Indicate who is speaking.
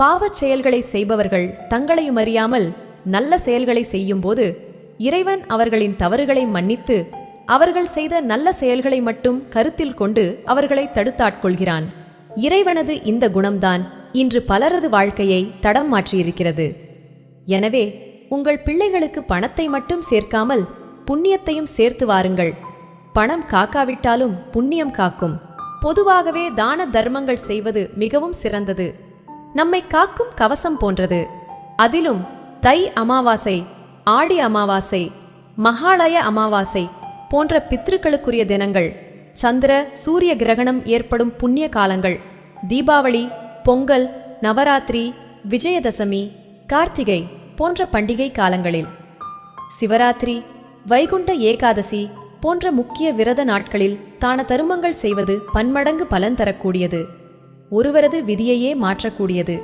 Speaker 1: பாவச் செயல்களை செய்பவர்கள் தங்களையும் அறியாமல் நல்ல செயல்களை செய்யும்போது இறைவன் அவர்களின் தவறுகளை மன்னித்து அவர்கள் செய்த நல்ல செயல்களை மட்டும் கருத்தில் கொண்டு அவர்களை தடுத்தாட்கொள்கிறான். இறைவனது இந்த குணம்தான் இன்று பலரது வாழ்க்கையை தடம் மாற்றியிருக்கிறது. எனவே உங்கள் பிள்ளைகளுக்கு பணத்தை மட்டும் சேர்க்காமல் புண்ணியத்தையும் சேர்த்து வாருங்கள். பணம் காக்காவிட்டாலும் புண்ணியம் காக்கும். பொதுவாகவே தான தர்மங்கள் செய்வது மிகவும் சிறந்தது. நம்மை காக்கும் கவசம் போன்றது. அதிலும் தை அமாவாசை ஆடி அமாவாசை மகாலய அமாவாசை போன்ற பித்ருக்களுக்குரிய தினங்கள் சந்திர சூரிய கிரகணம் ஏற்படும் புண்ணிய காலங்கள் தீபாவளி பொங்கல் நவராத்திரி விஜயதசமி கார்த்திகை போன்ற பண்டிகை காலங்களில். சிவராத்திரி வைகுண்ட ஏகாதசி போன்ற முக்கிய விரத நாட்களில் தான தருமங்கள் செய்வது பன்மடங்கு பலன் தரக்கூடியது. ஒருவரது விதியையே மாற்றக்கூடியது.